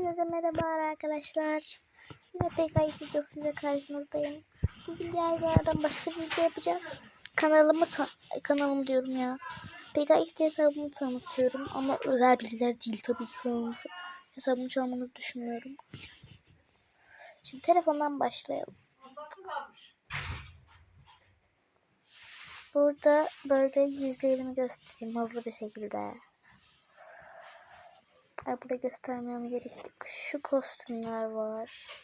Hepinize merhaba arkadaşlar. Yine PKX videosuyla karşınızdayım. Bugün diğer bir yerden başka bir video yapacağız. Kanalımı ta kanalım diyorum ya. Diye hesabımı tanıtıyorum ama özel bilgiler değil tabii ki kanalımı. Hesabımı çalmanızı düşünmüyorum. Şimdi telefondan başlayalım. Burada böyle yüzlerimi göstereyim hızlı bir şekilde. Ay burada göstermem gerek. Şu kostümler var.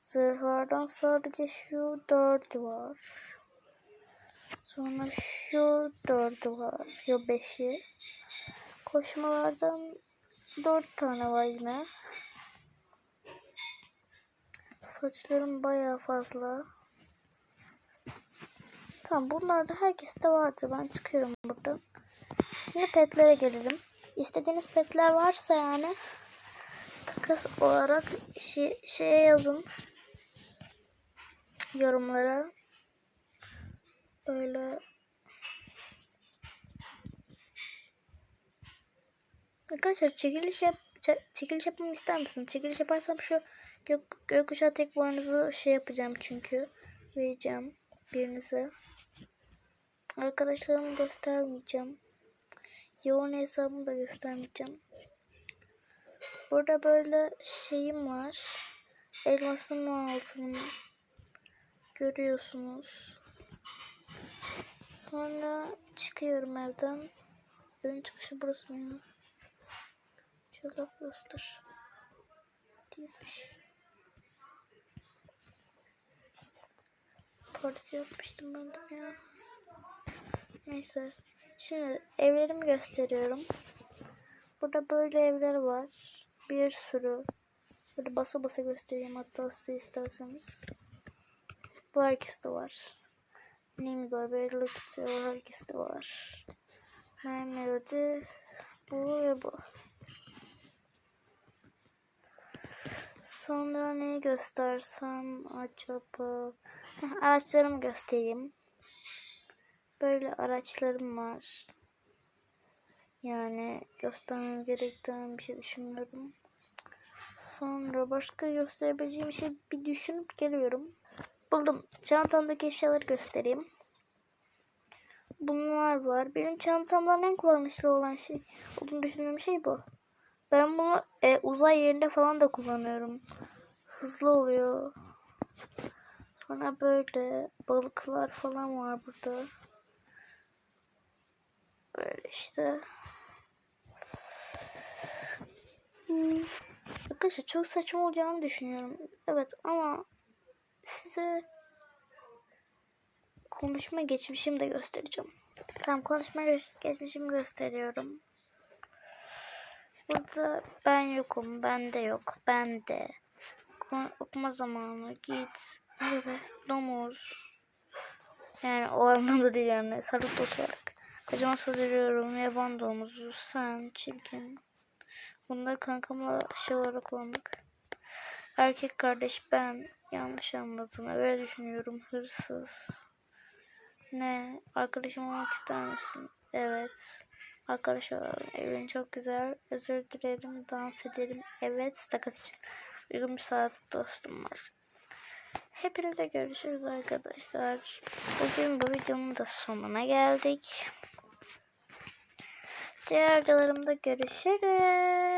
Zırhlardan sadece şu dördü var. Sonra şu dördü var. Şu beşi. Koşmalardan dört tane var yine. Saçlarım bayağı fazla. Tamam bunlar da herkeste vardı. Ben çıkıyorum buradan. Şimdi petlere gelelim. İstediğiniz petler varsa yani takas olarak şey, şeye yazın. Yorumlara. Böyle Arkadaşlar çekiliş yap çe- çekiliş yapmamı ister misin? Çekiliş yaparsam şu gök, gökkuşağı tek boynuzu şey yapacağım çünkü. Vereceğim birinize. Arkadaşlarımı göstermeyeceğim. Yoğun hesabımı da göstermeyeceğim. Burada böyle şeyim var. Elmasın altını görüyorsunuz. Sonra çıkıyorum evden. Evin çıkışı burası mı? Şöyle burasıdır. Değilmiş. Partisi yapmıştım ben de ya. Neyse. Şimdi evlerimi gösteriyorum. Burada böyle evler var. Bir sürü. Böyle basa basa göstereyim hatta size isterseniz. Bu herkeste var. Nimda, Hello Kitty var. Herkeste var. My Melody. Bu ve bu. Sonra neyi göstersem acaba? Heh, araçlarımı göstereyim. Böyle araçlarım var. Yani göstermem gerektiğini bir şey düşünmüyorum. Sonra başka gösterebileceğim bir şey bir düşünüp geliyorum. Buldum. Çantamdaki eşyaları göstereyim. Bunlar var. Benim çantamdan en kullanışlı olan şey olduğunu düşündüğüm şey bu. Ben bunu e, uzay yerinde falan da kullanıyorum. Hızlı oluyor. Sonra böyle balıklar falan var burada. Böyle işte. Hmm. Arkadaşlar çok saçma olacağını düşünüyorum. Evet ama size konuşma geçmişimi de göstereceğim. Tamam konuşma geçmişimi gösteriyorum. Burada ben yokum, ben de yok, ben de. Okuma zamanı, git, hadi be, domuz. Yani o anlamda değil yani, sarıp oturarak. Kocaman sığdırıyorum, yaban domuzu, sen, çirkin. Bunları kankamla şey olarak kullandık. Erkek kardeş ben, yanlış anladım, öyle düşünüyorum, hırsız. Ne, arkadaşım olmak ister misin? Evet. Arkadaşlar evin çok güzel. Özür dilerim. Dans ederim. Evet. Takas için uygun bir saat dostum var. Hepinize görüşürüz arkadaşlar. Bugün bu videonun da sonuna geldik. Diğer videolarımda görüşürüz.